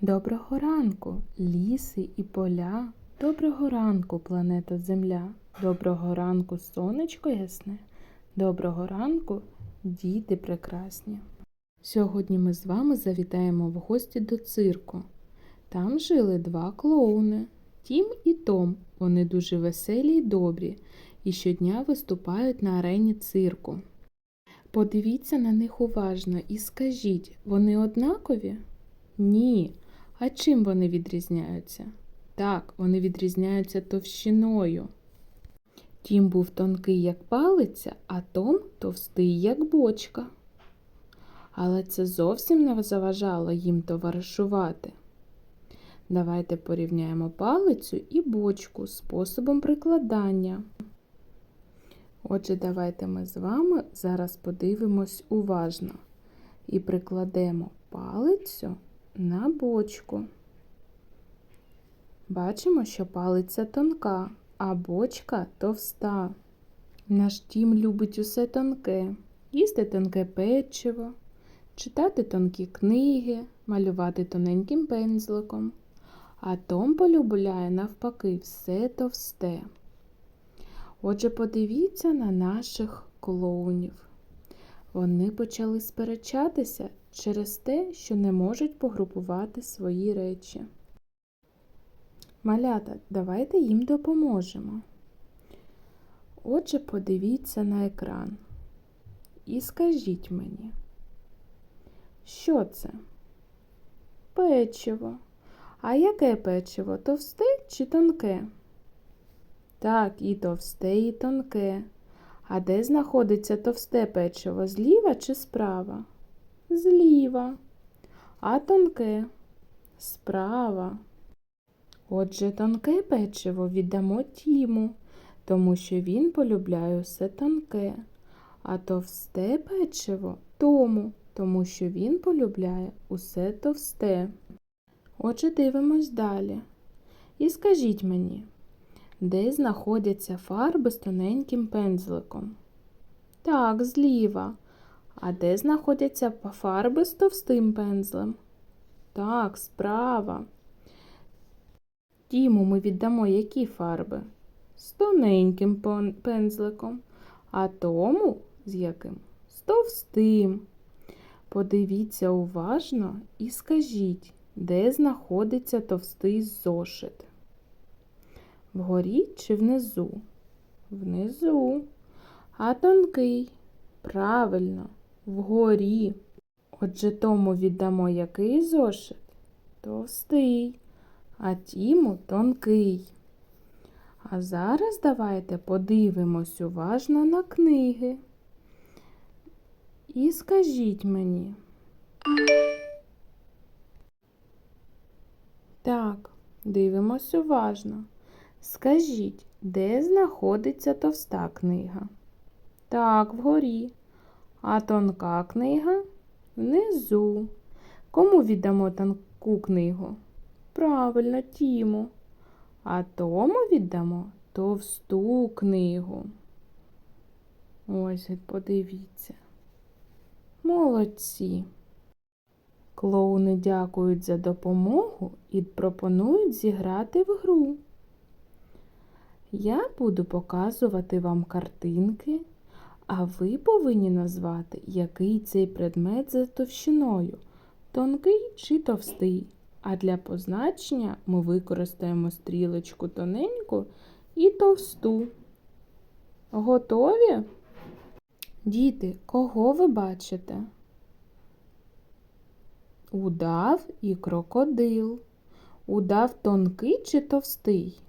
Доброго ранку, ліси і поля. Доброго ранку, планета Земля. Доброго ранку, сонечко ясне. Доброго ранку, діти прекрасні. Сьогодні ми з вами завітаємо в гості до цирку. Там жили два клоуни Тім і Том. Вони дуже веселі й добрі і щодня виступають на арені цирку. Подивіться на них уважно і скажіть, вони однакові? Ні. А чим вони відрізняються? Так, вони відрізняються товщиною. Тім був тонкий, як палиця, а Том товстий, як бочка. Але це зовсім не заважало їм товаришувати. Давайте порівняємо палицю і бочку способом прикладання. Отже, давайте ми з вами зараз подивимось уважно і прикладемо палицю на бочку. Бачимо, що палиця тонка, а бочка товста. Наш тім любить усе тонке, їсти тонке печиво, читати тонкі книги, малювати тоненьким пензликом. А Том полюбляє навпаки все товсте. Отже, подивіться на наших клоунів. Вони почали сперечатися через те, що не можуть погрупувати свої речі. Малята, давайте їм допоможемо. Отже, подивіться на екран і скажіть мені, що це? Печиво. А яке печиво? Товсте чи тонке? Так, і товсте, і тонке. А де знаходиться товсте печиво? Зліва чи справа? Зліва. А тонке справа. Отже, тонке печиво віддамо Тіму, тому що він полюбляє усе тонке, а товсте печиво тому, тому що він полюбляє усе товсте. Отже, дивимось далі. І скажіть мені, де знаходяться фарби з тоненьким пензликом? Так, зліва. А де знаходяться фарби з товстим пензлем? Так, справа. Тіму ми віддамо які фарби? З тоненьким пензликом, а тому з яким? З товстим. Подивіться уважно і скажіть, де знаходиться товстий зошит? Вгорі чи внизу? Внизу. А тонкий? Правильно, вгорі. Отже, тому віддамо який зошит? Товстий, а тіму тонкий. А зараз давайте подивимось уважно на книги. І скажіть мені. Так, дивимось уважно. Скажіть, де знаходиться товста книга? Так, вгорі. А тонка книга внизу. Кому віддамо тонку книгу? Правильно, Тіму. А тому віддамо товсту книгу. Ось, подивіться. Молодці. Клоуни дякують за допомогу і пропонують зіграти в гру. Я буду показувати вам картинки, а ви повинні назвати, який цей предмет за товщиною тонкий чи товстий. А для позначення ми використаємо стрілочку тоненьку і товсту. Готові? Діти, кого ви бачите? Удав і крокодил. Удав тонкий чи товстий?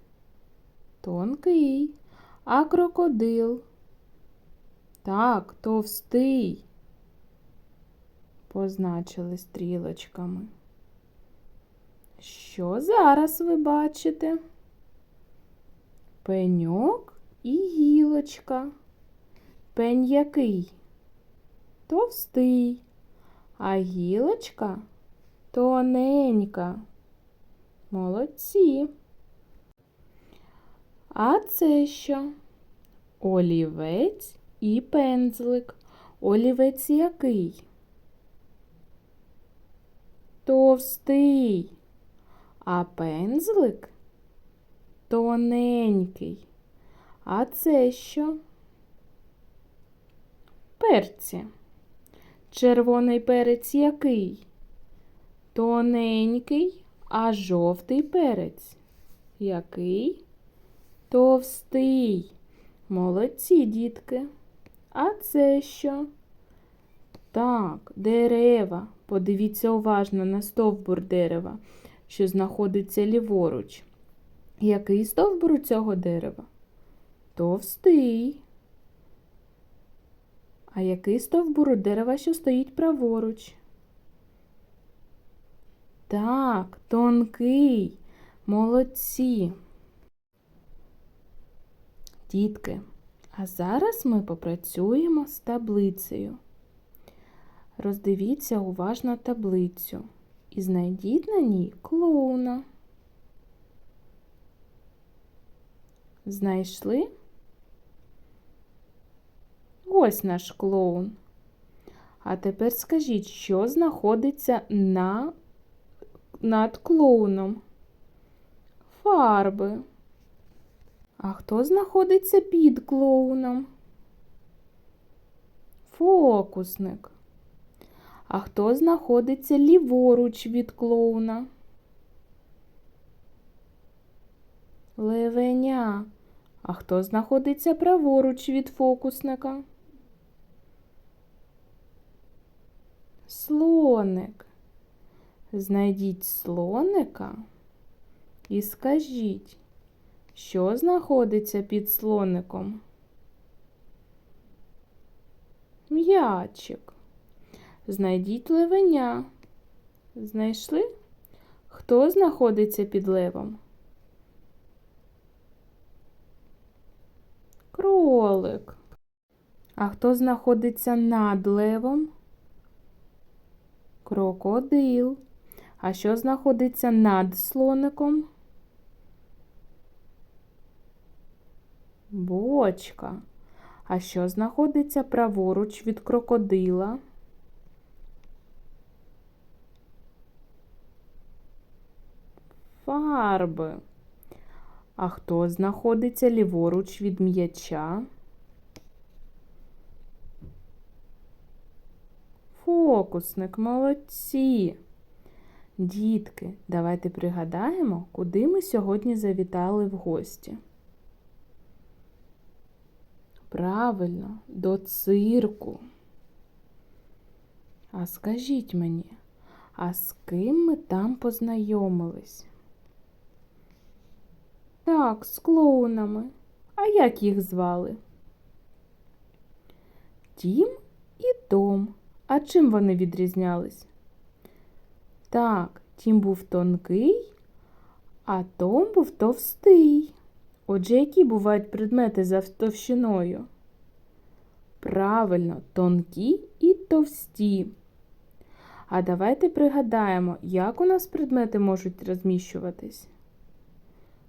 Тонкий. А крокодил? Так, товстий. Позначили стрілочками. Що зараз ви бачите? Пеньок і гілочка. Пень який? Товстий, а гілочка тоненька. Молодці. А це що? Олівець і пензлик. Олівець який? Товстий. а пензлик тоненький. А це що? Перці. Червоний перець який? Тоненький, а жовтий перець. Який? Товстий. Молодці, дітки. А це що? Так, дерева. Подивіться уважно на стовбур дерева, що знаходиться ліворуч. Який стовбур у цього дерева? Товстий. А який стовбур у дерева, що стоїть праворуч? Так, тонкий. Молодці. Дітки, а зараз ми попрацюємо з таблицею. Роздивіться уважно таблицю і знайдіть на ній клоуна. Знайшли? Ось наш клоун. А тепер скажіть, що знаходиться на, над клоуном? Фарби. А хто знаходиться під клоуном? Фокусник. А хто знаходиться ліворуч від клоуна? Левеня. А хто знаходиться праворуч від фокусника? Слоник. Знайдіть слоника і скажіть, що знаходиться під слоником? М'ячик. Знайдіть левеня. Знайшли? Хто знаходиться під левом? Кролик. А хто знаходиться над левом? Крокодил. А що знаходиться над слоником? Бочка. А що знаходиться праворуч від крокодила? Фарби. А хто знаходиться ліворуч від м'яча? Фокусник, молодці. Дітки, давайте пригадаємо, куди ми сьогодні завітали в гості. Правильно, до цирку. А скажіть мені, а з ким ми там познайомились? Так, з клоунами. А як їх звали? Тім і Том. А чим вони відрізнялись? Так, Тім був тонкий, а Том був товстий. Отже, які бувають предмети за товщиною? Правильно, тонкі і товсті. А давайте пригадаємо, як у нас предмети можуть розміщуватись.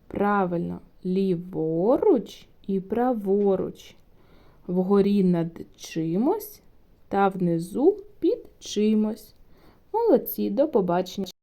Правильно, ліворуч і праворуч. Вгорі над чимось та внизу під чимось. Молодці, до побачення.